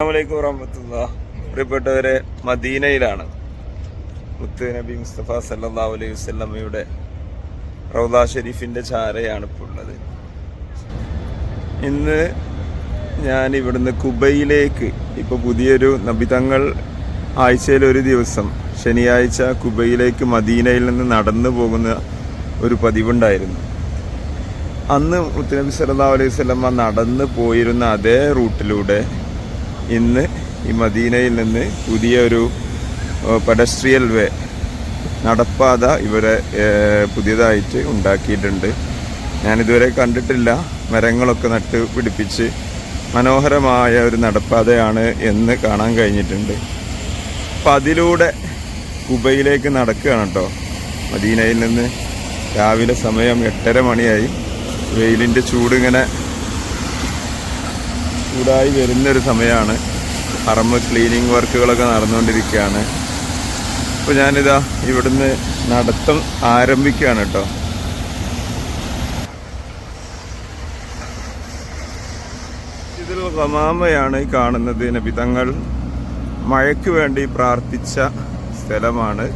അസ്സാമലൈക്കും വറഹമത്തുള്ള. പ്രിയപ്പെട്ടവരെ മദീനയിലാണ് മുത്ത് നബി മുസ്തഫ സല്ലാ അലൈഹി വസ്ലമയുടെ റൗദ ഷെരീഫിന്റെ ചാരയാണ് ഇപ്പോൾ ഉള്ളത്. ഇന്ന് ഞാൻ ഇവിടുന്ന് കുബയിലേക്ക് ഇപ്പോൾ പുതിയൊരു നബിതങ്ങൾ ആഴ്ചയിൽ ഒരു ദിവസം ശനിയാഴ്ച കുബയിലേക്ക് മദീനയിൽ നിന്ന് നടന്നു പോകുന്ന ഒരു പതിവുണ്ടായിരുന്നു. അന്ന് മുത്തുനബി സല്ലാ അലൈഹി സ്വലമ നടന്നു പോയിരുന്ന അതേ റൂട്ടിലൂടെ ഇന്ന് ഈ മദീനയിൽ നിന്ന് പുതിയൊരു പെഡസ്ട്രിയൽ വേ നടപ്പാത ഇവരെ പുതിയതായിട്ട് ഉണ്ടാക്കിയിട്ടുണ്ട്. ഞാനിതുവരെ കണ്ടിട്ടില്ല. മരങ്ങളൊക്കെ നട്ട് പിടിപ്പിച്ച് മനോഹരമായ ഒരു നടപ്പാതയാണ് എന്ന് കാണാൻ കഴിഞ്ഞിട്ടുണ്ട്. അപ്പം അതിലൂടെ കുബയിലേക്ക് നടക്കുകയാണ് കേട്ടോ. മദീനയിൽ നിന്ന് രാവിലെ സമയം എട്ടര മണിയായി. വെയിലിന്റെ ചൂടിങ്ങനെ ചൂടായി വരുന്നൊരു സമയമാണ്. പറമ്പ് ക്ലീനിങ് വർക്കുകളൊക്കെ നടന്നുകൊണ്ടിരിക്കുകയാണ്. അപ്പോൾ ഞാനിതാ ഇവിടുന്ന് നടത്തം ആരംഭിക്കുകയാണ് കേട്ടോ. ഇതിൽ ഹമാമയാണ് ഈ കാണുന്നത് നബിതങ്ങൾ മഴയ്ക്ക് വേണ്ടി പ്രാർത്ഥിച്ച സ്ഥലമാണ്.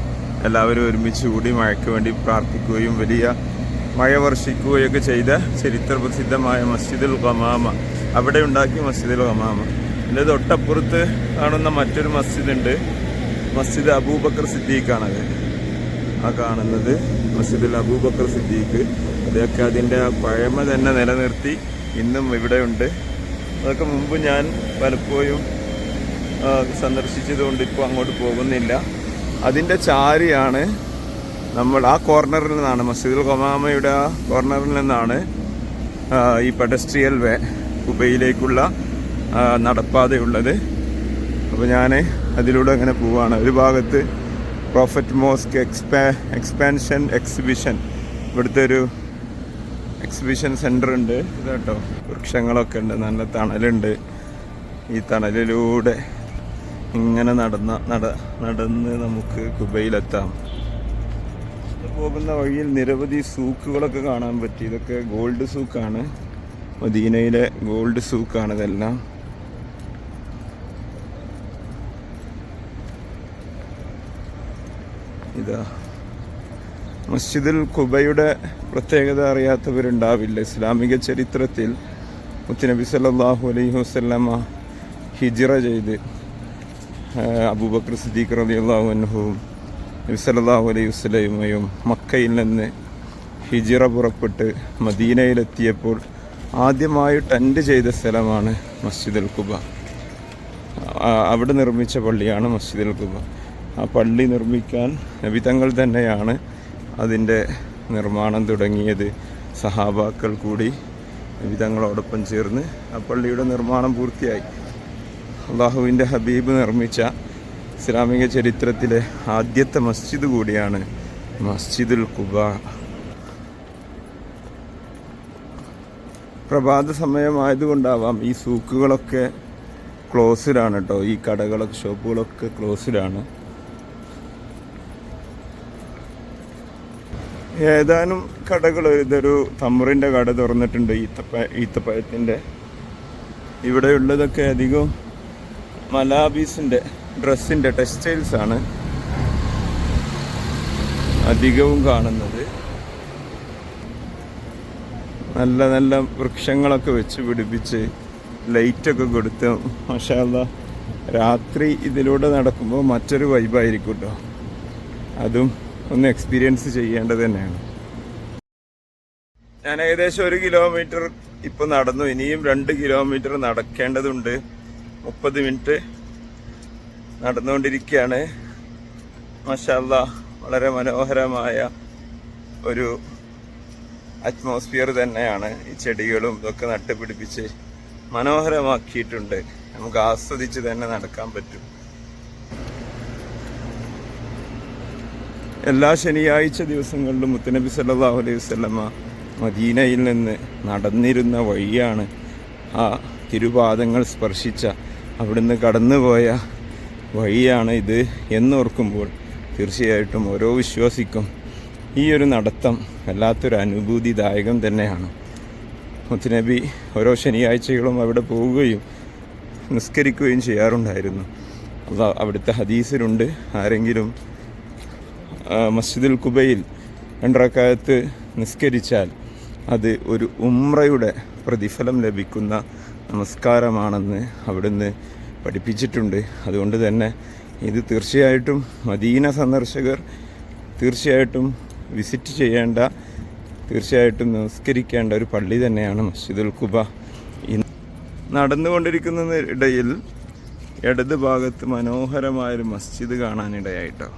എല്ലാവരും ഒരുമിച്ച് കൂടി മഴയ്ക്ക് വേണ്ടി പ്രാർത്ഥിക്കുകയും വലിയ മഴ വർഷിക്കുകയൊക്കെ ചെയ്ത ചരിത്ര പ്രസിദ്ധമായ മസ്ജിദുൽ ഖമാമ. അവിടെ ഉണ്ടാക്കിയ മസ്ജിദിൽ ഹമാമ എന്റെ തൊട്ടപ്പുറത്ത് കാണുന്ന മറ്റൊരു മസ്ജിദുണ്ട്. മസ്ജിദ് അബൂബക്കർ സിദ്ദീഖാണ് അത്. ആ കാണുന്നത് മസ്ജിദുൽ അബൂബക്കർ സിദ്ദീഖ്. അതൊക്കെ അതിന്റെ ആ പഴമ തന്നെ നിലനിർത്തി ഇന്നും ഇവിടെ ഉണ്ട് അതൊക്കെ മുമ്പ് ഞാൻ പലപ്പോഴും സന്ദർശിച്ചതുകൊണ്ട് ഇപ്പോൾ അങ്ങോട്ട് പോകുന്നില്ല. അതിന്റെ ചാരിയാണ് നമ്മൾ ആ കോർണറിൽ നിന്നാണ് മസ്ജിദുൽ ഖമാമയുടെ ആ കോർണറിൽ നിന്നാണ് ഈ പെഡസ്ട്രിയൽ വേ കുബയിലേക്കുള്ള നടപ്പാതയുള്ളത്. അപ്പോൾ ഞാൻ അതിലൂടെ അങ്ങനെ പോവുകയാണ് ഒരു ഭാഗത്ത് prophet mosque expa expansion exhibition ഇവിടുത്തെ ഒരു എക്സിബിഷൻ സെന്റർ ഉണ്ട്. ഇത് കേട്ടോ വൃക്ഷങ്ങളൊക്കെ ഉണ്ട്. നല്ല തണലുണ്ട്. ഈ തണലിലൂടെ ഇങ്ങനെ നടന്ന നട നടന്ന് നമുക്ക് കുബയിലെത്താം. പോകുന്ന വഴിയിൽ നിരവധി സൂക്കുകളൊക്കെ കാണാൻ പറ്റി. ഇതൊക്കെ ഗോൾഡ് സൂക്കാണ്. മദീനയിലെ ഗോൾഡ് സൂക്കാണ് ഇതെല്ലാം. ഇതാ. മസ്ജിദുൽ കുബയുടെ പ്രത്യേകത അറിയാത്തവരുണ്ടാവില്ല. ഇസ്ലാമിക ചരിത്രത്തിൽ മുത്തുനബി സല്ലാഹു അലൈഹി വസല്ലമ ഹിജിറ ചെയ്ത് അബൂബക്കർ സിദ്ദീഖ് റളിയല്ലാഹു അൻഹുവും നബി സല്ലല്ലാഹു അലൈഹി വസല്ലമയും മക്കയിൽ നിന്ന് ഹിജിറ പുറപ്പെട്ട് മദീനയിലെത്തിയപ്പോൾ ആദ്യമായി ടെന്റ് ചെയ്ത സ്ഥലമാണ് മസ്ജിദുൽ കുബ അവിടെ നിർമ്മിച്ച പള്ളിയാണ് മസ്ജിദുൽ കുബ ആ പള്ളി നിർമ്മിക്കാൻ നബിതങ്ങൾ തന്നെയാണ് അതിന്റെ നിർമ്മാണം തുടങ്ങിയത്. സഹാബാക്കൾ കൂടി നബിതങ്ങളോടൊപ്പം ചേർന്ന് ആ പള്ളിയുടെ നിർമ്മാണം പൂർത്തിയായി. അള്ളാഹുവിന്റെ ഹബീബ് നിർമ്മിച്ച ഇസ്ലാമിക ചരിത്രത്തിലെ ആദ്യത്തെ മസ്ജിദ് കൂടിയാണ് മസ്ജിദുൽ കുബ പ്രഭാത സമയമായതുകൊണ്ടാവാം ഈ സൂക്കുകളൊക്കെ ക്ലോസ്ഡാണ് കേട്ടോ. ഈ കടകളൊക്കെ ഷോപ്പുകളൊക്കെ ക്ലോസ്ഡാണ്. ഏതാനും കടകൾ ഇതൊരു തമ്മറിന്റെ കട തുറന്നിട്ടുണ്ട് ഈത്തപ്പ ഈത്തപ്പഴത്തിന്റെ ഇവിടെ ഉള്ളതൊക്കെ അധികം മലാബീസിന്റെ ഡ്രസ്സിന്റെ ടെക്സ്റ്റൈൽസാണ് അധികവും കാണുന്നത്. നല്ല നല്ല വൃക്ഷങ്ങളൊക്കെ വെച്ച് പിടിപ്പിച്ച് ലൈറ്റൊക്കെ കൊടുത്ത് മഷാല്ല രാത്രി ഇതിലൂടെ നടക്കുമ്പോൾ മറ്റൊരു വൈബായിരിക്കും കേട്ടോ അതും ഒന്ന് എക്സ്പീരിയൻസ് ചെയ്യേണ്ടത് തന്നെയാണ്. ഞാൻ ഏകദേശം ഒരു കിലോമീറ്റർ ഇപ്പോൾ നടന്നു. ഇനിയും രണ്ട് കിലോമീറ്റർ നടക്കേണ്ടതുണ്ട്. മുപ്പത് മിനിറ്റ് നടന്നുകൊണ്ടിരിക്കുകയാണ്. മഷാല്ല വളരെ മനോഹരമായ ഒരു അറ്റ്മോസ്ഫിയർ തന്നെയാണ് ഈ ചെടികളും ഇതൊക്കെ നട്ടുപിടിപ്പിച്ച് മനോഹരമാക്കിയിട്ടുണ്ട്. നമുക്ക് ആസ്വദിച്ച് തന്നെ നടക്കാൻ പറ്റും. എല്ലാ ശനിയാഴ്ച ദിവസങ്ങളിലും മുത്തനബി സല്ലല്ലാഹു അലൈഹി വസല്ലമ മദീനയിൽ നിന്ന് നടന്നിരുന്ന വഴിയാണ് ആ തിരുപാദങ്ങൾ സ്പർശിച്ച അവിടുന്ന് കടന്നുപോയ വഴിയാണ് ഇത് എന്നോർക്കുമ്പോൾ തീർച്ചയായിട്ടും ഓരോ വിശ്വാസിക്കും ഈ ഒരു നടത്തം വല്ലാത്തൊരു അനുഭൂതിദായകം തന്നെയാണ്. മുത്തുനബി ഓരോ ശനിയാഴ്ചകളും അവിടെ പോവുകയും നിസ്കരിക്കുകയും ചെയ്യാറുണ്ടായിരുന്നു. അത് അവിടുത്തെ ഹദീസിലുണ്ട്. ആരെങ്കിലും മസ്ജിദുൽ കുബയിൽ രണ്ടറക്കാലത്ത് നിസ്കരിച്ചാൽ അത് ഒരു ഉമ്രയുടെ പ്രതിഫലം ലഭിക്കുന്ന നമസ്കാരമാണെന്ന് അവിടുന്ന് പഠിപ്പിച്ചിട്ടുണ്ട്. അതുകൊണ്ട് തന്നെ ഇത് തീർച്ചയായിട്ടും മദീന സന്ദർശകർ തീർച്ചയായിട്ടും വിസിറ്റ് ചെയ്യേണ്ട തീർച്ചയായിട്ടും നമസ്കരിക്കേണ്ട ഒരു പള്ളി തന്നെയാണ് മസ്ജിദുൽ കുബ നടന്നുകൊണ്ടിരിക്കുന്ന ഇടയിൽ ഇടത് ഭാഗത്ത് മനോഹരമായൊരു മസ്ജിദ് കാണാനിടയായിട്ടോ.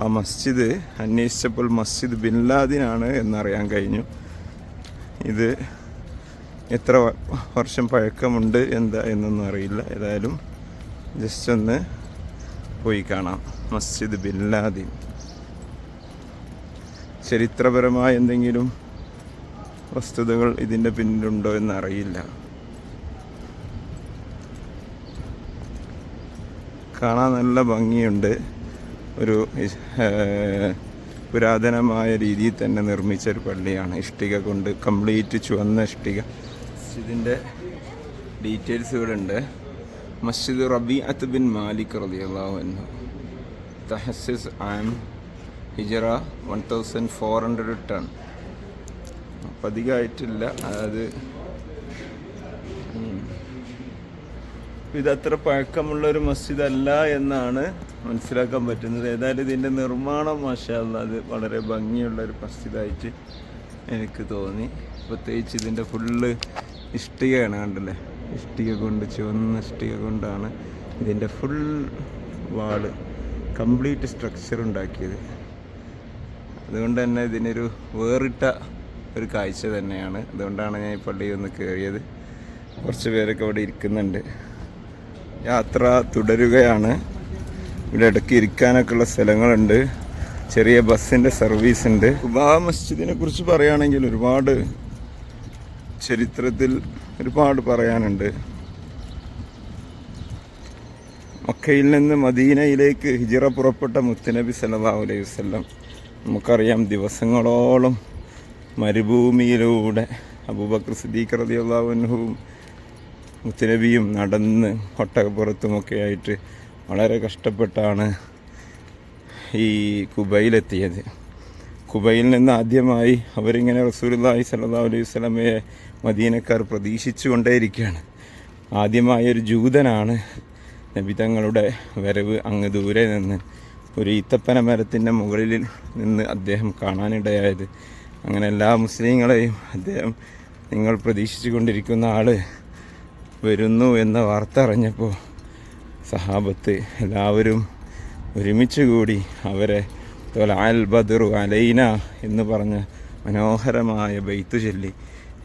ആ മസ്ജിദ് അന്വേഷിച്ചപ്പോൾ മസ്ജിദ് ബിൻ ലാദിനാണ് എന്നറിയാൻ കഴിഞ്ഞു. ഇത് എത്ര വർഷം പഴക്കമുണ്ട് എന്താ എന്നൊന്നും അറിയില്ല. ഏതായാലും ജസ്റ്റ് ഒന്ന് പോയി കാണാം. മസ്ജിദ് ബിൻ ലാദിൻ ചരിത്രപരമായ എന്തെങ്കിലും വസ്തുതകൾ ഇതിന്റെ പിന്നിലുണ്ടോ എന്നറിയില്ല. കാണാൻ നല്ല ഭംഗിയുണ്ട്. ഒരു പുരാതനമായ രീതിയിൽ തന്നെ നിർമ്മിച്ച ഒരു പള്ളിയാണ്. ഇഷ്ടിക കൊണ്ട് കംപ്ലീറ്റ് ചുവന്ന ഇഷ്ടിക. ഇതിന്റെ ഡീറ്റെയിൽസ് ഇവിടെ ഉണ്ട് മസ്ജിദ് റബി അത് ബിൻ മാലിക് റളിയല്ലാഹു അൻഹു. തഹസിസ് ആം ഹിജറ one thousand four hundred ten. അപ്പം അധികമായിട്ടില്ല അതായത്. ഇതത്ര പഴക്കമുള്ള ഒരു മസ്ജിദ് അല്ല എന്നാണ് മനസ്സിലാക്കാൻ പറ്റുന്നത്. ഏതായാലും ഇതിന്റെ നിർമ്മാണം മാഷാല്ല അത് വളരെ ഭംഗിയുള്ള ഒരു മസ്ജിദായിട്ട് എനിക്ക് തോന്നി. പ്രത്യേകിച്ച് ഇതിന്റെ ഫുള്ള് ഇഷ്ടികയാണ് കണ്ടല്ലേ? ഇഷ്ടിക കൊണ്ട് ചുവന്ന ഇഷ്ടിക കൊണ്ടാണ് ഇതിന്റെ ഫുൾ വാൾ കംപ്ലീറ്റ് സ്ട്രക്ചർ ഉണ്ടാക്കിയത്. അതുകൊണ്ട് തന്നെ ഇതിനൊരു വേറിട്ട ഒരു കാഴ്ച തന്നെയാണ്. അതുകൊണ്ടാണ് ഞാൻ ഈ പള്ളിയിൽ ഒന്ന് കയറിയത്. കുറച്ച് പേരൊക്കെ അവിടെ ഇരിക്കുന്നുണ്ട്. യാത്ര തുടരുകയാണ്. ഇവിടെ ഇടയ്ക്ക് ഇരിക്കാനൊക്കെ ഉള്ള സ്ഥലങ്ങളുണ്ട്. ചെറിയ ബസ്സിന്റെ സർവീസ് ഉണ്ട്. കുബാ മസ്ജിദിനെ കുറിച്ച് പറയുകയാണെങ്കിൽ ഒരുപാട് ചരിത്രത്തിൽ ഒരുപാട് പറയാനുണ്ട്. മക്കയിൽ നിന്ന് മദീനയിലേക്ക് ഹിജിറ പുറപ്പെട്ട മുത്തനബി സല്ലല്ലാഹു അലൈഹി വസല്ലം നമുക്കറിയാം ദിവസങ്ങളോളം മരുഭൂമിയിലൂടെ അബൂബക്കർ സിദ്ദീഖ് റളിയല്ലാഹു അൻഹുവും മുത്തുനബിയും നടന്ന് ഒട്ടകപ്പുറത്തുമൊക്കെ ആയിട്ട് വളരെ കഷ്ടപ്പെട്ടാണ് ഈ കുബയിലെത്തിയത് കുബയിൽ നിന്ന് ആദ്യമായി അവരിങ്ങനെ റസൂലുള്ളാഹി സല്ലാ അലൈഹി സ്വലമയെ മദീനക്കാർ പ്രതീക്ഷിച്ചു കൊണ്ടേയിരിക്കുകയാണ് ആദ്യമായൊരു ജൂതനാണ് നബി തങ്ങളുടെ വരവ് അങ്ങ് ദൂരെ നിന്ന് ഒരു ഈത്തപ്പന മരത്തിന്റെ മുകളിൽ നിന്ന് അദ്ദേഹം കാണാനിടയായത്. അങ്ങനെ എല്ലാ മുസ്ലിങ്ങളെയും അദ്ദേഹം നിങ്ങൾ പ്രതീക്ഷിച്ചു കൊണ്ടിരിക്കുന്ന ആൾ വരുന്നു എന്ന വാർത്ത അറിഞ്ഞപ്പോൾ സഹാബത്ത് എല്ലാവരും ഒരുമിച്ച് കൂടി അവരെ തൊലാൽ ബദറു അലൈന എന്ന് പറഞ്ഞ മനോഹരമായ ബെയ്ത്ത് ചൊല്ലി.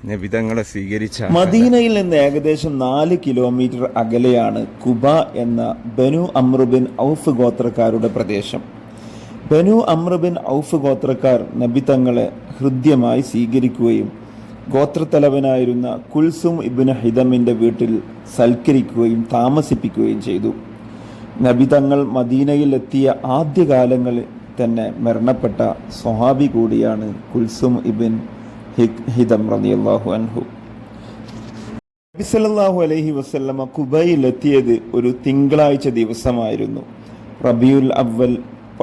നബിതങ്ങളെ സ്വീകരിച്ച മദീനയിൽ നിന്ന് ഏകദേശം നാല് കിലോമീറ്റർ അകലെയാണ് കുബ എന്ന ബനു അമ്രുബിൻ ഔഫ് ഗോത്രക്കാരുടെ പ്രദേശം. ബനു അമ്രുബിൻ ഔഫ് ഗോത്രക്കാർ നബിതങ്ങളെ ഹൃദ്യമായി സ്വീകരിക്കുകയും ഗോത്രത്തലവനായിരുന്ന കുൽസും ഇബിന് ഹിദമിന്റെ വീട്ടിൽ സൽക്കരിക്കുകയും താമസിപ്പിക്കുകയും ചെയ്തു. നബിതങ്ങൾ മദീനയിൽ എത്തിയ ആദ്യകാലങ്ങളിൽ തന്നെ മരണപ്പെട്ട സ്വഹാബി കൂടിയാണ് കുൽസും ഇബിൻ ഹിദം റളിയല്ലാഹു അൻഹു. നബി സല്ലല്ലാഹു അലൈഹി വസല്ലമ കുബയിൽ എത്തിയത് ഒരു തിങ്കളാഴ്ച ദിവസമായിരുന്നു. റബിയുൽ അവൽ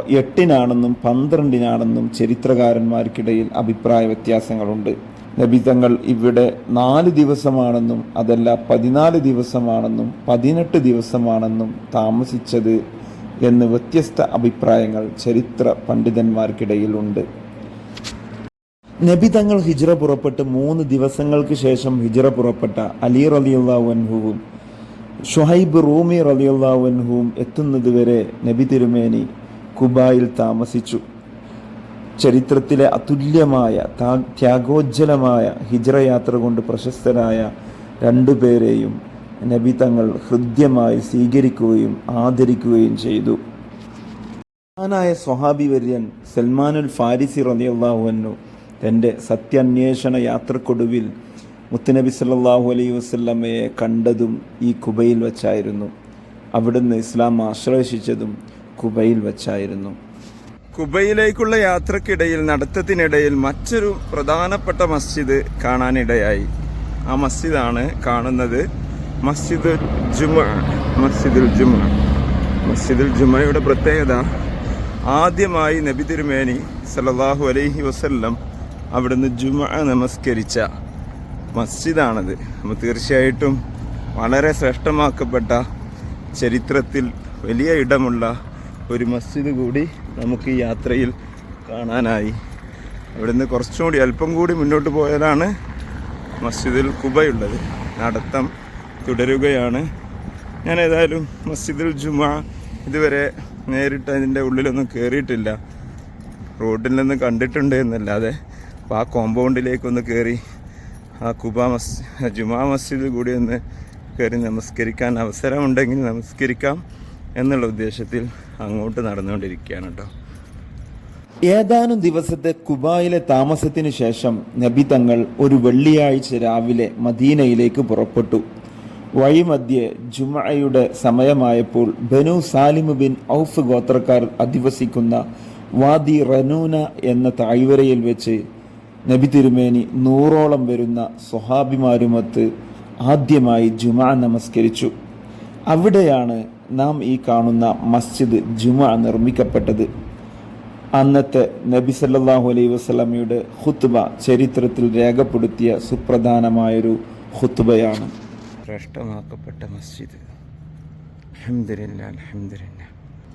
എട്ടിനാണെന്നും പന്ത്രണ്ടിനാണെന്നും ചരിത്രകാരന്മാർക്കിടയിൽ അഭിപ്രായ വ്യത്യാസങ്ങളുണ്ട്. നബി തങ്ങൾ ഇവിടെ നാല് ദിവസമാണെന്നും അതല്ല പതിനാല് ദിവസമാണെന്നും പതിനെട്ട് ദിവസമാണെന്നും താമസിച്ചത് എന്ന് വ്യത്യസ്ത അഭിപ്രായങ്ങൾ ചരിത്ര പണ്ഡിതന്മാർക്കിടയിലുണ്ട്. നബി തങ്ങൾ ഹിജ്റ പുറപ്പെട്ട് മൂന്ന് ദിവസങ്ങൾക്ക് ശേഷം ഹിജ്റ പുറപ്പെട്ട അലി റളിയല്ലാഹു അൻഹുവും ഷുഹൈബ് റൂമി റളിയല്ലാഹു അൻഹുവും എത്തുന്നതുവരെ നബി തിരുമേനി കുബായിൽ താമസിച്ചു. ചരിത്രത്തിലെ അതുല്യമായ ത്യാഗോജ്ജലമായ ഹിജ്റ യാത്ര കൊണ്ട് പ്രശസ്തരായ രണ്ടുപേരെയും നബി തങ്ങൾ ഹൃദ്യമായി സ്വീകരിക്കുകയും ആദരിക്കുകയും ചെയ്തു. മഹാനായ സ്വഹാബി വര്യൻ സൽമാനുൽ ഫാരിസി റളിയല്ലാഹു അൻഹു തന്റെ സത്യാന്വേഷണ യാത്രക്കൊടുവിൽ മുത്തുനബി സല്ലാഹു അലൈഹി വസല്ലമയെ കണ്ടതും ഈ കുബയിൽ വച്ചായിരുന്നു. അവിടുന്ന് ഇസ്ലാം ആശ്ലേഷിച്ചതും കുബയിൽ വച്ചായിരുന്നു. കുബയിലേക്കുള്ള യാത്രക്കിടയിൽ നടത്തത്തിനിടയിൽ മറ്റൊരു പ്രധാനപ്പെട്ട മസ്ജിദ് കാണാനിടയായി. ആ മസ്ജിദാണ് കാണുന്നത്. മസ്ജിദ് ജുമ മസ്ജിദുൽ ജുമ. മസ്ജിദുൽ ജുമയുടെ പ്രത്യേകത ആദ്യമായി നബി തിരുമേനി സല്ലല്ലാഹു അലൈഹി വസല്ലം അവിടുന്ന് ജുമ നമസ്കരിച്ച മസ്ജിദാണത്. അപ്പോൾ തീർച്ചയായിട്ടും വളരെ ശ്രേഷ്ഠമാക്കപ്പെട്ട ചരിത്രത്തിൽ വലിയ ഇടമുള്ള ഒരു മസ്ജിദ് കൂടി നമുക്ക് ഈ യാത്രയിൽ കാണാനായി. അവിടുന്ന് കുറച്ചും കൂടി അല്പം കൂടി മുന്നോട്ട് പോയതാണ് മസ്ജിദിൽ കുബയുള്ളത് നടത്തം തുടരുകയാണ്. ഞാൻ ഏതായാലും മസ്ജിദുൽ ജുമ ഇതുവരെ നേരിട്ട് അതിന്റെ ഉള്ളിലൊന്നും കയറിയിട്ടില്ല റോഡിൽ നിന്ന് കണ്ടിട്ടുണ്ട് എന്നല്ലാതെ അപ്പോൾ ആ കോമ്പൗണ്ടിലേക്കൊന്ന് കയറി ആ കുബ മസ് ജുമാ മസ്ജിദിൽ കൂടി ഒന്ന് കയറി നമസ്കരിക്കാൻ അവസരമുണ്ടെങ്കിൽ നമസ്കരിക്കാം എന്നുള്ള ഉദ്ദേശത്തിൽ അങ്ങോട്ട് നടന്നുകൊണ്ടിരിക്കുകയാണ് കേട്ടോ. ഏതാനും ദിവസത്തെ കുബായിലെ താമസത്തിനു ശേഷം നബി തങ്ങൾ ഒരു വെള്ളിയാഴ്ച രാവിലെ മദീനയിലേക്ക് പുറപ്പെട്ടു. വഴിമധ്യേ ജുമയുടെ സമയമായപ്പോൾ ബനു സാലിമു ബിൻ ഔഫ് ഗോത്രക്കാർ അധിവസിക്കുന്ന വാദി റനൂന എന്ന താഴ്വരയിൽ വെച്ച് നബി തിരുമേനി നൂറോളം വരുന്ന സ്വഹാബിമാരുമൊത്ത് ആദ്യമായി ജുമാ നമസ്കരിച്ചു. അവിടെയാണ് നാം ഈ കാണുന്ന മസ്ജിദ് ജുമാ നിർമ്മിക്കപ്പെട്ടത്. അന്നത്തെ നബി സല്ലാഹു അലൈ വസല്ലമയുടെ ഹുത്തുബ ചരിത്രത്തിൽ രേഖപ്പെടുത്തിയ സുപ്രധാനമായൊരു ഹുത്തുബയാണ് ശ്രേഷ്ഠമാക്കപ്പെട്ട മസ്ജിദ്.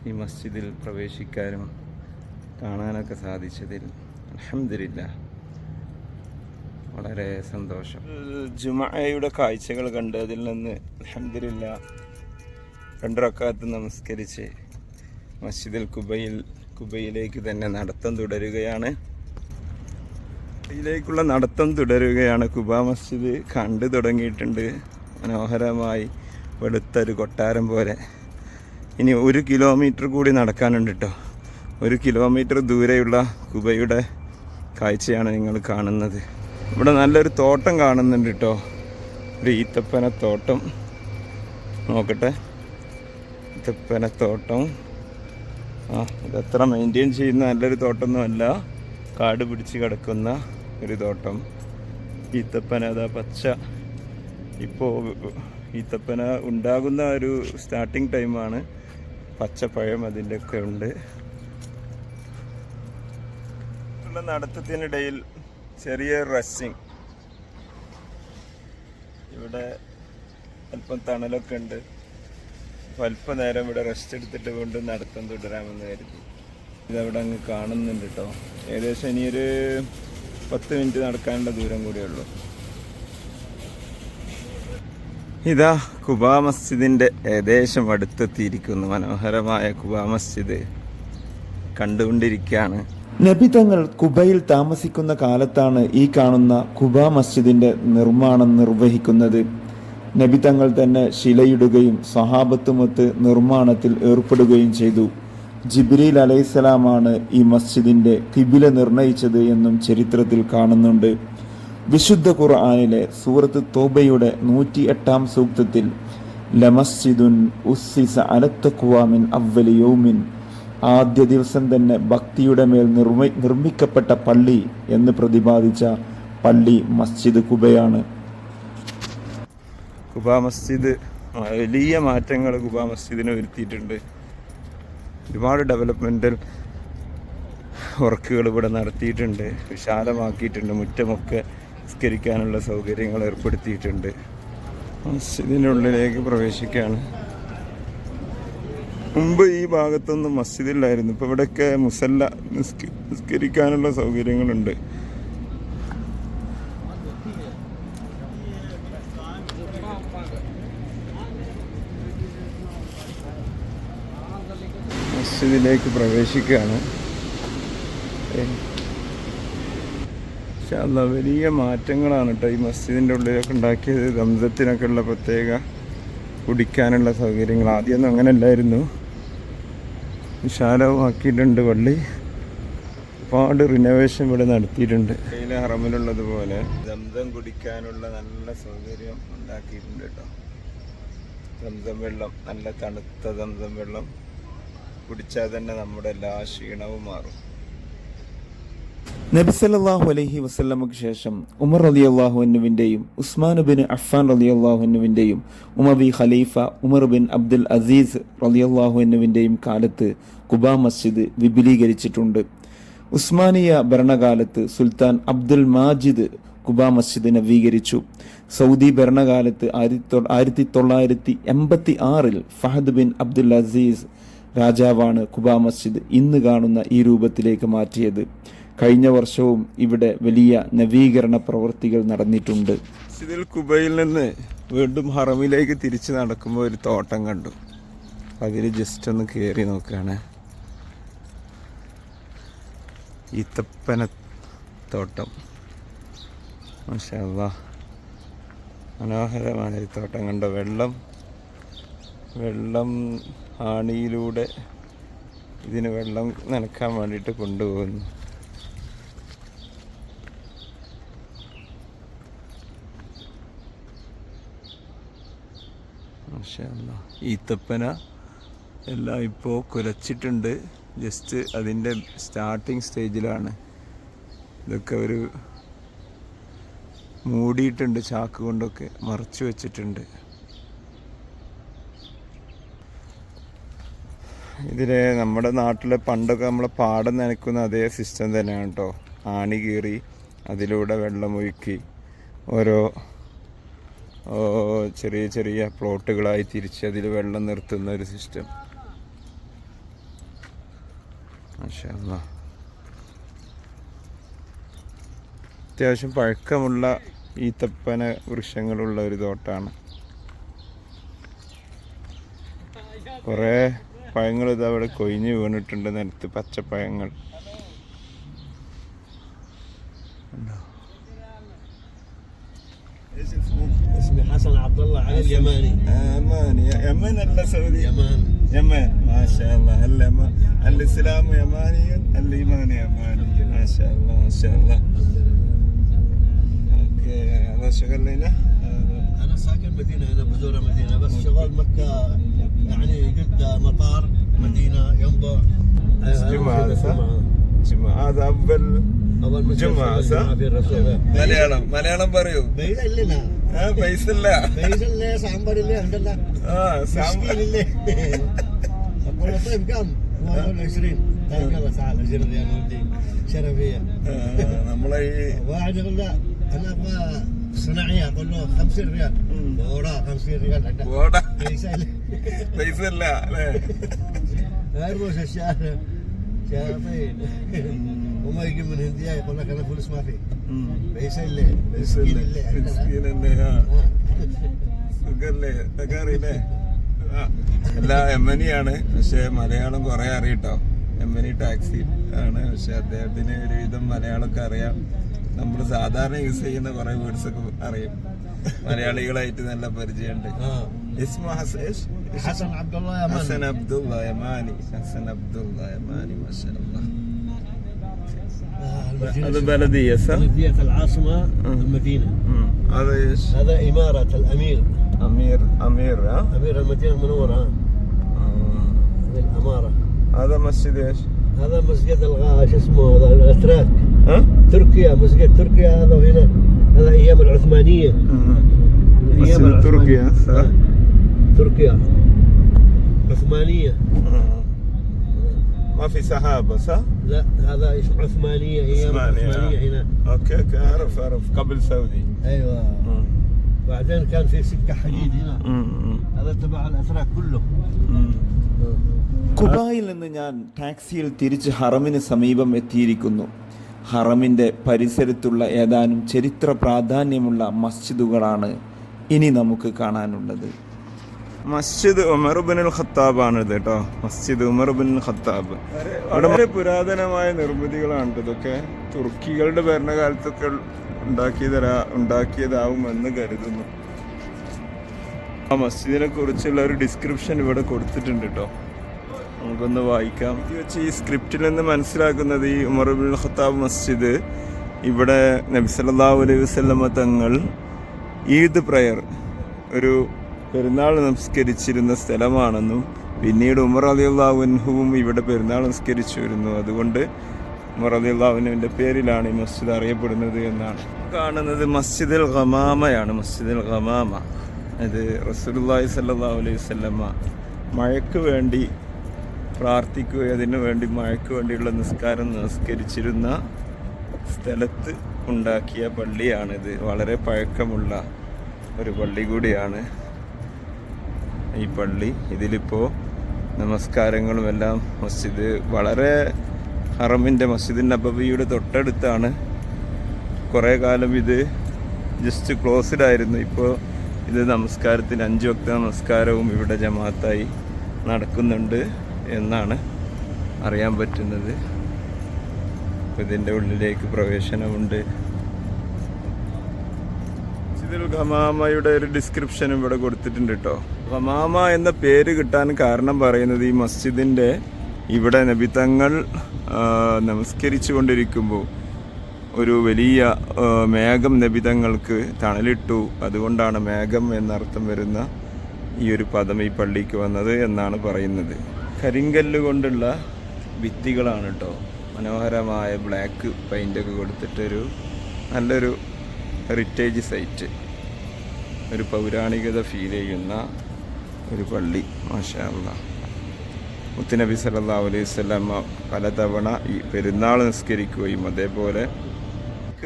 ഈ മസ്ജിദിൽ പ്രവേശിക്കാനും കാണാനൊക്കെ സാധിച്ചതിൽ അൽഹംദുലില്ല വളരെ സന്തോഷം. ജുമയുടെ കാഴ്ചകൾ കണ്ട് അതിൽ നിന്ന് അൽഹംദുലില്ല രണ്ട് റക്കാത്ത് നമസ്കരിച്ച് മസ്ജിദിൽ കുബയിൽ കുബയിലേക്ക് തന്നെ നടത്തം തുടരുകയാണ്. ഇതിലേക്കുള്ള നടത്തം തുടരുകയാണ്. കുബ മസ്ജിദ് കണ്ടു തുടങ്ങിയിട്ടുണ്ട്. മനോഹരമായി വെളുത്തൊരു കൊട്ടാരം പോലെ. ഇനി ഒരു കിലോമീറ്റർ കൂടി നടക്കാനുണ്ട് കേട്ടോ ഒരു കിലോമീറ്റർ ദൂരെയുള്ള കുബയുടെ കാഴ്ചയാണ് നിങ്ങൾ കാണുന്നത്. ഇവിടെ നല്ലൊരു തോട്ടം കാണുന്നുണ്ട് കേട്ടോ ഒരു ഈത്തപ്പന തോട്ടം. നോക്കട്ടെ. ഈത്തപ്പന തോട്ടം. ആ ഇതത്ര മെയിന്റെയിൻ ചെയ്യുന്ന നല്ലൊരു തോട്ടമൊന്നുമല്ല. കാട് പിടിച്ച് കിടക്കുന്ന ഒരു തോട്ടം. ഈത്തപ്പന അതാ പച്ച. ഇപ്പോൾ ഈത്തപ്പന ഉണ്ടാകുന്ന ഒരു സ്റ്റാർട്ടിങ് ടൈമാണ് പച്ചപ്പഴം അതിന്റെയൊക്കെ ഉണ്ട്. നടത്തത്തിനിടയിൽ ചെറിയ റസ്സിങ്. ഇവിടെ അല്പം തണലൊക്കെ ഉണ്ട്. അപ്പോൾ അല്പനേരം ഇവിടെ റെസ്റ്റ് എടുത്തിട്ട് വീണ്ടും നടത്തം തുടരാമെന്ന് കരുതി. ഇതവിടെ അങ്ങ് കാണുന്നുണ്ട് കേട്ടോ ഏകദേശം ഇനിയൊരു പത്ത് മിനിറ്റ് നടക്കാനുള്ള ദൂരം കൂടിയേ ഉള്ളൂ. ഇതാ കുബാ മസ്ജിദിന്റെ ഏകദേശം അടുത്തെത്തിയിരിക്കുന്നു. മനോഹരമായ കുബാ മസ്ജിദ് കണ്ടുകൊണ്ടിരിക്കുകയാണ്. നബി തങ്ങൾ കുബയിൽ താമസിക്കുന്ന കാലത്താണ് ഈ കാണുന്ന കുബ മസ്ജിദിന്റെ നിർമ്മാണം നിർവഹിക്കുന്നത്. നബി തങ്ങൾ തന്നെ ശിലയിടുകയും സഹാബത്തുമൊത്ത് നിർമ്മാണത്തിൽ ഏർപ്പെടുകയും ചെയ്തു. ജിബ്രീൽ അലൈഹിസ്സലാമാണ് ഈ മസ്ജിദിന്റെ കിബില നിർണയിച്ചത് എന്നും ചരിത്രത്തിൽ കാണുന്നുണ്ട്. വിശുദ്ധ ഖുർആാനിലെ സൂറത്ത് തോബയുടെ നൂറ്റി എട്ടാം സൂക്തത്തിൽ ലമസ്ജിദുൻ ഉസ്സിസ അലത്തക്കുവാമിൻ അവലി യൗമിൻ ആദ്യ ദിവസം തന്നെ ഭക്തിയുടെ മേൽ നിർമ്മി നിർമ്മിക്കപ്പെട്ട പള്ളി എന്ന് പ്രതിപാദിച്ച പള്ളി മസ്ജിദ് കുബയാണ്. കുബ മസ്ജിദ് വലിയ മാറ്റങ്ങൾ കുബ മസ്ജിദിന് വരുത്തിയിട്ടുണ്ട്. ഒരുപാട് ഡെവലപ്മെന്റൽ വർക്കുകൾ ഇവിടെ നടത്തിയിട്ടുണ്ട് വിശാലമാക്കിയിട്ടുണ്ട് മുറ്റമൊക്കെ നിസ്കരിക്കാനുള്ള സൗകര്യങ്ങൾ ഏർപ്പെടുത്തിയിട്ടുണ്ട്. മസ്ജിദിനുള്ളിലേക്ക് പ്രവേശിക്കുകയാണ് മുമ്പ് ഈ ഭാഗത്തൊന്നും മസ്ജിദില്ലായിരുന്നു. ഇപ്പോൾ ഇവിടെയൊക്കെ മുസല്ല നിസ്ക- നിസ്കരിക്കാനുള്ള സൗകര്യങ്ങളുണ്ട്. മസ്ജിദിലേക്ക് പ്രവേശിക്കുകയാണ്. അല്ല വലിയ മാറ്റങ്ങളാണ് കേട്ടോ ഈ മസ്ജിദിന്റെ ഉള്ളിലൊക്കെ ഉണ്ടാക്കിയത്. ദംസത്തിനൊക്കെ പ്രത്യേക കുടിക്കാനുള്ള സൗകര്യങ്ങൾ. ആദ്യമൊന്നും അങ്ങനെ അല്ലായിരുന്നു വിശാലമാക്കിയിട്ടുണ്ട് പള്ളി. ഒരുപാട് റിനോവേഷൻ ഇവിടെ നടത്തിയിട്ടുണ്ട്. ഹറമിലുള്ളതുപോലെ ദന്തം കുടിക്കാനുള്ള നല്ല സൗകര്യം ഉണ്ടാക്കിയിട്ടുണ്ട് കേട്ടോ. ദന്തം വെള്ളം നല്ല തണുത്ത ദന്തം വെള്ളം കുടിച്ചാൽ തന്നെ നമ്മുടെ എല്ലാ ക്ഷീണവും മാറും. നബി സല്ലല്ലാഹു അലൈഹി വസല്ലമക്ക് ശേഷം ഉമർ അലി അള്ളാഹുവിന്റെയും ഉസ്മാൻ ബിൻ അഫ്ഫാൻ റലി അള്ളാഹുവിന്റെയും ഉമബി ഖലീഫ ഉമർ ബിൻ അബ്ദുൽ അസീസ് അലി അള്ളാഹുവിന്റെയും കാലത്ത് കുബ മസ്ജിദ് വിപുലീകരിച്ചിട്ടുണ്ട്. ഉസ്മാനിയ ഭരണകാലത്ത് സുൽത്താൻ അബ്ദുൽ മാജിദ് കുബ മസ്ജിദ് നവീകരിച്ചു. സൗദി ഭരണകാലത്ത് ആയിരത്തി ആയിരത്തി തൊള്ളായിരത്തി എൺപത്തി ആറിൽ ഫഹദ് ബിൻ അബ്ദുൽ അസീസ് രാജാവാണ് കുബ മസ്ജിദ് ഇന്ന് കാണുന്ന ഈ രൂപത്തിലേക്ക് മാറ്റിയത്. കഴിഞ്ഞ വർഷവും ഇവിടെ വലിയ നവീകരണ പ്രവൃത്തികൾ നടന്നിട്ടുണ്ട്. ഇതിൽ കുബയിൽ നിന്ന് വീണ്ടും ഹറമിലേക്ക് തിരിച്ച് നടക്കുമ്പോൾ ഒരു തോട്ടം കണ്ടു. അതിൽ ജസ്റ്റ് ഒന്ന് കയറി നോക്കുകയാണ് ഈത്തപ്പന തോട്ടം. മഷാ മനോഹരമായ ഒരു തോട്ടം കണ്ട. വെള്ളം വെള്ളം ആണിയിലൂടെ ഇതിന് വെള്ളം നനക്കാൻ വേണ്ടിയിട്ട് കൊണ്ടുപോകുന്നു. മാഷാ ഈത്തപ്പന എല്ലാം ഇപ്പോൾ കുലച്ചിട്ടുണ്ട് ജസ്റ്റ് അതിന്റെ സ്റ്റാർട്ടിങ് സ്റ്റേജിലാണ് ഇതൊക്കെ ഒരു മൂടിയിട്ടുണ്ട് ചാക്ക് കൊണ്ടൊക്കെ മറച്ചു വെച്ചിട്ടുണ്ട്. ഇതിലെ നമ്മുടെ നാട്ടിലെ പണ്ടൊക്കെ നമ്മൾ പാടം നനയ്ക്കുന്ന അതേ സിസ്റ്റം തന്നെയാണ് കേട്ടോ ആണി കീറി അതിലൂടെ വെള്ളമൊഴുക്കി ഓരോ ചെറിയ ചെറിയ പ്ലോട്ടുകളായി തിരിച്ച് അതിൽ വെള്ളം നിർത്തുന്ന ഒരു സിസ്റ്റം അത്യാവശ്യം പഴക്കമുള്ള ഈത്തപ്പന വൃക്ഷങ്ങളുള്ള ഒരു തോട്ടാണ്. കുറേ പഴങ്ങൾ ഇത് അവിടെ കൊഴിഞ്ഞു വീണിട്ടുണ്ട്. നിലത്ത് പച്ചപ്പഴങ്ങൾ. يماني. يماني. يمن ولا سعودي؟ يمان يمن ما شاء الله. هلا الاسلام يماني الايمان يماني ما شاء الله ما شاء الله. أوكي هذا شغل لنا. أنا ساكن مدينة هنا بزورة مدينة بس شغال مكة يعني جده مطار مدينة ينبع. جمعة صح؟ جمعة. هذا افضل أول جمعة صح؟ مليانة مليانة بريو لنا പൈസ ഇല്ല بيز اللي سامبر اللي عندنا ആ സാമ്പ- مسكين اللي اقول له طيب كم؟ هو يقول 20 طيب يلا تعال 20 ريال ودي شرفيه ആ, നമ്മളെ ഈ واحد يقول لا انا ابغى صناعيه اقول له 50 ريال وراه 50 ريال عندنا പോടാ بيز പൈസ ഇല്ല അല്ലേ ارمس الشارع شياطين وما يجي من هندية يقول لك انا فلوس ما في بيس اللي പൈസ مسكين ഇല്ല اللي عندنا മിസ്കീൻ തന്നെ ആ آه. സുഖല്ലേ തകാറില്ലേ ആ അല്ല യമനിയാണ് പക്ഷെ മലയാളം കുറെ അറിയട്ടോ യമനി ടാക്സി ആണ് പക്ഷെ അദ്ദേഹത്തിന് ഒരുവിധം മലയാളമൊക്കെ അറിയാം നമ്മൾ സാധാരണ യൂസ് ചെയ്യുന്ന കുറെ വേർഡ്സ് ഒക്കെ അറിയും മലയാളികളായിട്ട് നല്ല പരിചയമുണ്ട് آه. ഇസ്മു ഹസ ഇസ്- حسن عبد الله يا حسن البلدية صح؟ بلدية العاصمة آه. المدينة. هذا إيش؟ هذا إمارة الأمير. أمير أمير ها؟ أمير المدينة المنورة. ها هذه الأمارة. هذا مسجد إيش؟ هذا مسجد الغا شو اسمه هذا؟ الأتراك. ها؟ تركيا مسجد تركيا هذا وهنا هذا أيام العثمانية. آه. أيام العثمانية. تركيا صح؟ تركيا. عثمانية. ما في سحابه صح؟ لا هذا ايش عثمانية ايام عثمانية. عثمانية هنا اوكي اوكي اعرف اعرف قبل سعودي ايوه مم. بعدين كان في سكة حديد هنا مم. هذا تبع الاتراك كله مم. കുബായിൽ നിന്ന് ഞാൻ ടാക്സിയിൽ തിരിച്ച് ഹറമിന് സമീപം എത്തിയിരിക്കുന്നു ഹറമിൻ്റെ പരിസരത്തുള്ള ഏതാനും ചരിത്ര പ്രാധാന്യമുള്ള മസ്ജിദുകളാണ് ഇനി നമുക്ക് കാണാനുള്ളത് മസ്ജിദ് ഉമർ ബിൻ ഖത്താബ് ആണ് ഇത് കേട്ടോ. Masjid Umar bin Khattab. വളരെ പുരാതനമായ നിർമ്മിതികളാണ് ഇതൊക്കെ തുർക്കികളുടെ ഭരണകാലത്തൊക്കെ ഉണ്ടാക്കിയതരാ ഉണ്ടാക്കിയതാവുമെന്ന് കരുതുന്നു. ആ മസ്ജിദിനെ കുറിച്ചുള്ള ഒരു ഡിസ്ക്രിപ്ഷൻ ഇവിടെ കൊടുത്തിട്ടുണ്ട് കേട്ടോ. നമുക്കൊന്ന് വായിക്കാം. വെച്ച് ഈ സ്ക്രിപ്റ്റിൽ നിന്ന് മനസ്സിലാക്കുന്നത് ഈ ഉമർ ബിൻ ഖത്താബ് മസ്ജിദ് ഇവിടെ നബി സല്ലല്ലാഹു അലൈഹി വസല്ലമ തങ്ങൾ ഈദ് പ്രയർ ഒരു പെരുന്നാൾ നമസ്കരിച്ചിരുന്ന സ്ഥലമാണെന്നും പിന്നീട് ഉമർ അലി അള്ളാഹുൻഹുവും ഇവിടെ പെരുന്നാൾ നമസ്കരിച്ചു അതുകൊണ്ട് ഉമർ മറദിള്ളാഹുവിന്റെ പേരിലാണ് ഈ മസ്ജിദ് അറിയപ്പെടുന്നത് എന്നാണ്. കാണുന്നത് മസ്ജിദുൽ ഖമാമയാണ്. മസ്ജിദുൽ ഖമാമ. ഇത് റസൂലുള്ളാഹി സല്ലാ അലൈഹി വസല്ലമ മഴയ്ക്ക് വേണ്ടി പ്രാർത്ഥിക്കുകയും അതിനു വേണ്ടി മഴയ്ക്ക് വേണ്ടിയുള്ള നിസ്കാരം നിസ്കരിച്ചിരുന്ന സ്ഥലത്ത് ഉണ്ടാക്കിയ പള്ളിയാണിത്. വളരെ പഴക്കമുള്ള ഒരു പള്ളി കൂടിയാണ്. ഈ പള്ളി. ഇതിലിപ്പോൾ നമസ്കാരങ്ങളും എല്ലാം മസ്ജിദ്. വളരെ ഹറമിന്റെ മസ്ജിദ് നബവിയുടെ തൊട്ടടുത്താണ്. കുറേ കാലം ഇത് ജസ്റ്റ് ക്ലോസ്ഡ് ആയിരുന്നു. ഇപ്പോൾ ഇത് നമസ്കാരത്തിന് അഞ്ച് വക്ത നമസ്കാരവും ഇവിടെ ജമാഅത്തായി നടക്കുന്നുണ്ട് എന്നാണ് അറിയാൻ പറ്റുന്നത്. ഇതിന്റെ ഉള്ളിലേക്ക് പ്രവേശനമുണ്ട്. ഇതിൽ ഖമാമയുടെ ഒരു ഡിസ്ക്രിപ്ഷനും ഇവിടെ കൊടുത്തിട്ടുണ്ട് കേട്ടോ ഖമാമ എന്ന പേര് കിട്ടാൻ കാരണം പറയുന്നത് ഈ മസ്ജിദിന്റെ ഇവിടെ നബിതങ്ങൾ ആ, നമസ്കരിച്ചു കൊണ്ടിരിക്കുമ്പോൾ ഒരു വലിയ മേഘം നബിതങ്ങൾക്ക് തണലിട്ടു. അതുകൊണ്ടാണ് മേഘം എന്നർത്ഥം വരുന്ന ഈ ഒരു പദം ഈ പള്ളിക്ക് വന്നത് എന്നാണ് പറയുന്നത്. കരിങ്കല്ല് കൊണ്ടുള്ള ഭിത്തികളാണ് കേട്ടോ മനോഹരമായ ബ്ലാക്ക് പെയിന്റൊക്കെ കൊടുത്തിട്ടൊരു നല്ലൊരു ഹെറിറ്റേജ് സൈറ്റ് ഒരു പൗരാണികത ഫീൽ ചെയ്യുന്ന ഒരു പള്ളി മാഷാ അല്ലാ മുത്തുനബി സല്ലല്ലാഹു അലൈഹി പലതവണ ഈ പെരുന്നാൾ നിസ്കരിക്കുകയും അതേപോലെ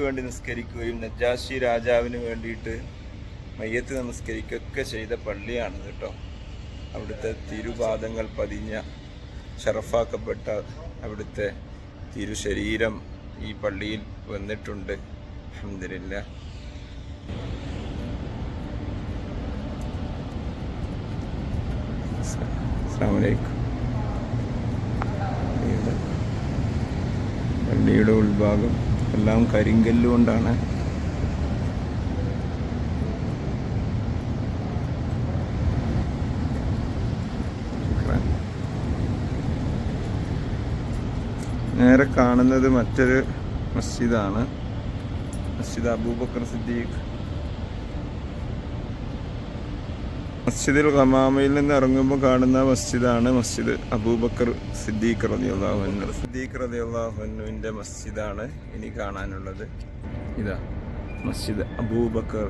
വേണ്ടി നിസ്കരിക്കുകയും നജാഷി രാജാവിന് വേണ്ടിയിട്ട് മയ്യത്ത് നമസ്കരിക്കുകയൊക്കെ ചെയ്ത പള്ളിയാണ് കേട്ടോ അവിടുത്തെ തിരുപാദങ്ങൾ പതിഞ്ഞ ഷറഫാക്കപ്പെട്ട അവിടുത്തെ തിരുശരീരം ഈ പള്ളിയിൽ വന്നിട്ടുണ്ട്. അൽഹംദുലില്ലാ പള്ളിയുടെ പള്ളിയുടെ ഉൾഭാഗം എല്ലാം കരിങ്കല്ലുകൊണ്ടാണ് നേരെ കാണുന്നത് മറ്റൊരു മസ്ജിദാണ്. മസ്ജിദ് അബൂബക്കർ സിദ്ദീഖ് മസ്ജിദുൽ ഖമാമയിൽ നിന്ന് ഇറങ്ങുമ്പോൾ കാണുന്ന മസ്ജിദാണ് മസ്ജിദ് അബൂബക്കർ സിദ്ദീഖ് റളിയല്ലാഹു സിദ്ദീഖ് റളിയല്ലാഹുവിന്റെ മസ്ജിദാണ് ഇനി കാണാനുള്ളത്. ഇതാ മസ്ജിദ് അബൂബക്കർ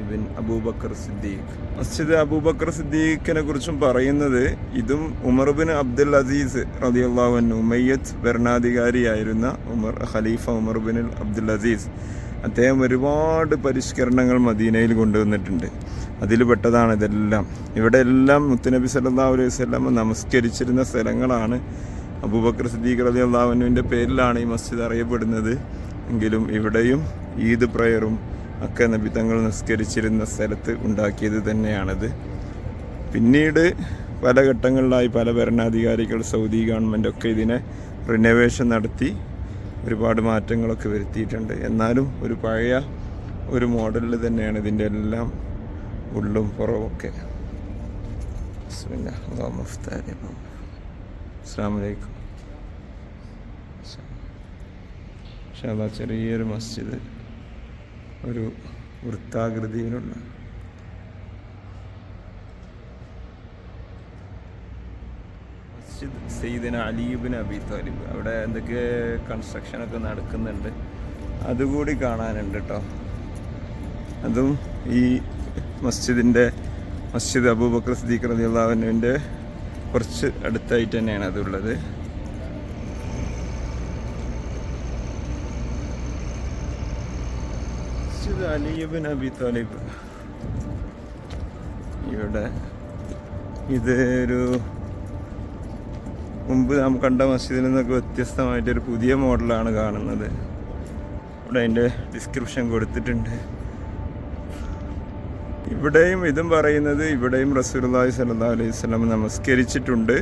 ഇബിൻ അബൂബക്കർ സിദ്ദീഖ്. മസ്ജിദ് അബൂബക്കർ സിദ്ദീഖിനെ കുറിച്ചും പറയുന്നത് ഇതും ഉമർ ബിൻ അബ്ദുൽ അസീസ് അൻഹു ഉമയ്യത്ത് ഭരണാധികാരിയായിരുന്ന ഉമർ ഖലീഫ ഉമർ ബിൻ അബ്ദുൽ അസീസ്. അദ്ദേഹം ഒരുപാട് പരിഷ്കരണങ്ങൾ മദീനയിൽ കൊണ്ടുവന്നിട്ടുണ്ട്. അതിൽ പെട്ടതാണ് ഇതെല്ലാം. ഇവിടെ എല്ലാം മുത്തുനബി സല്ലല്ലാഹു അലൈഹി വസല്ലം നമസ്കരിച്ചിരുന്ന സ്ഥലങ്ങളാണ്. അബൂബക്കർ സിദ്ദീഖ് അലി അള്ളാഹുവിന്റെ പേരിലാണ് ഈ മസ്ജിദ് അറിയപ്പെടുന്നത്. എങ്കിലും ഇവിടെയും ഈദ് പ്രയറും ഒക്കെ നബി തങ്ങൾ നിസ്കരിച്ചിരുന്ന സ്ഥലത്ത് ഉണ്ടാക്കിയത് തന്നെയാണിത്. പിന്നീട് പല ഘട്ടങ്ങളിലായി പല ഭരണാധികാരികൾ സൗദി ഗവൺമെന്റ് ഒക്കെ ഇതിനെ റിനോവേഷൻ നടത്തി. ഒരുപാട് മാറ്റങ്ങളൊക്കെ വരുത്തിയിട്ടുണ്ട്. എന്നാലും ഒരു പഴയ ഒരു മോഡലിൽ തന്നെയാണ് ഇതിന്റെ എല്ലാം ഉള്ളും പുറമൊക്കെ അലൈക്കും. ഇൻഷാ അല്ലാ ചെറിയൊരു മസ്ജിദ് ഒരു വൃത്താകൃതിയിലുള്ള മസ്ജിദ് സെയ്ദിന അലീബിൻ അബി താലിബ്. അവിടെ എന്തൊക്കെ കൺസ്ട്രക്ഷനൊക്കെ നടക്കുന്നുണ്ട്. അതുകൂടി കാണാനുണ്ട് കേട്ടോ അതും ഈ മസ്ജിദിന്റെ മസ്ജിദ് അബൂബക്കർ സിദ്ദീഖ് റളിയല്ലാഹുവിന്റെ കുറച്ച് അടുത്തായിട്ട് തന്നെയാണ് അതുള്ളത്. മസ്ജിദ് അലിയുബിൻ അബി താലിബ്. ഇവിടെ ഇത് ഒരു മുമ്പ് നാം കണ്ട മസ്ജിദിൽ നിന്നൊക്കെ വ്യത്യസ്തമായിട്ടൊരു പുതിയ മോഡലാണ് കാണുന്നത്. ഇവിടെ അതിന്റെ ഡിസ്ക്രിപ്ഷൻ കൊടുത്തിട്ടുണ്ട്. ഇവിടെയും ഇതും പറയുന്നത് ഇവിടെയും റസൂലുള്ളാഹി സ്വല്ലല്ലാഹു അലൈഹി വസല്ലം നമസ്കരിച്ചിട്ടുണ്ട്.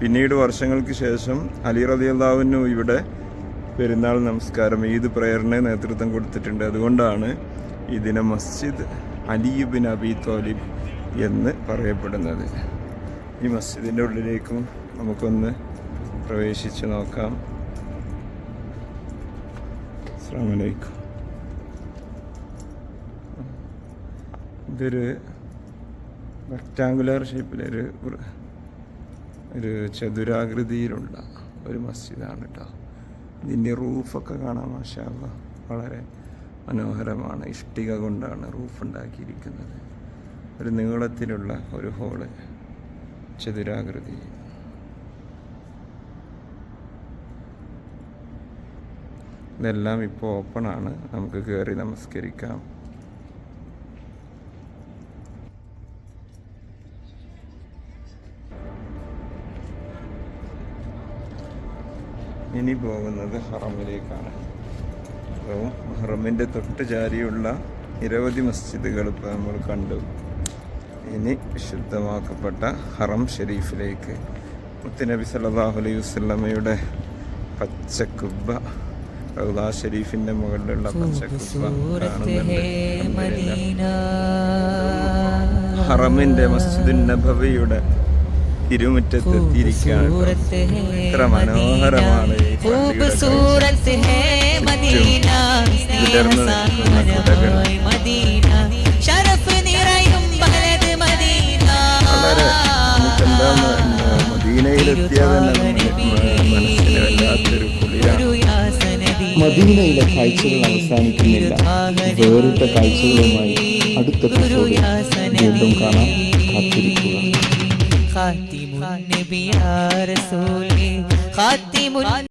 പിന്നീട് വർഷങ്ങൾക്ക് ശേഷം അലി റളിയല്ലാഹുവിനു ഇവിടെ പെരുന്നാൾ നമസ്കാരം ഈദ് പ്രയറിന് നേതൃത്വം കൊടുത്തിട്ടുണ്ട്. അതുകൊണ്ടാണ് ഇതിനെ മസ്ജിദ് അലിയുബിൻ അബി തോലിബ് എന്ന് പറയപ്പെടുന്നത്. ഈ മസ്ജിദിന്റെ ഉള്ളിലേക്കും നമുക്കൊന്ന് പ്രവേശിച്ച് നോക്കാം. അസ്സാം വലൈക്കും ഇതൊരു റെക്റ്റാങ്കുലർ ഷേപ്പിലൊരു ഒരു ചതുരാകൃതിയിലുള്ള ഒരു മസ്ജിദാണ് കേട്ടോ ഇതിന്റെ റൂഫൊക്കെ കാണാൻ മാഷാവ വളരെ മനോഹരമാണ് ഇഷ്ടിക കൊണ്ടാണ് റൂഫ് ഉണ്ടാക്കിയിരിക്കുന്നത്. ഒരു നീളത്തിലുള്ള ഒരു ഹോൾ ചതുരാകൃതി ഇതെല്ലാം ഇപ്പോൾ ആണ് നമുക്ക് കയറി നമസ്കരിക്കാം. ഇനി പോകുന്നത് ഹറമിലേക്കാണ്. അപ്പോൾ ഹറമിന്റെ തൊട്ട് ചാരിയുള്ള നിരവധി മസ്ജിദുകൾ ഇപ്പോൾ നമ്മൾ കണ്ടു. ഇനി ശുദ്ധമാക്കപ്പെട്ട ഹറം ഷെരീഫിലേക്ക്. മുത്തുനബി സല്ലല്ലാഹു അലൈഹി വസല്ലമയുടെ പച്ചക്കുബ്ബ റൗദാ ഷെരീഫിന്റെ മുകളിലുള്ള ഹറമിന്റെ മസ്ജിദ് നബവിയുടെ തിരുമുറ്റത്ത് എത്തിയിരിക്കുകയാണ് മനോഹരമാണ് വിടർന്നു തന്നെ മനസ്സിന് വല്ലാത്തൊരു കുളിരാണ്. മദീനയിലെ കാഴ്ചകൾ അവസാനിക്കുന്നില്ല. വേറിട്ട കാഴ്ചകളുമായി അടുത്ത വീണ്ടും കാണാം. കാത്തിരിക്കുക. യാ റസൂലി. ഖാത്തിമുൻ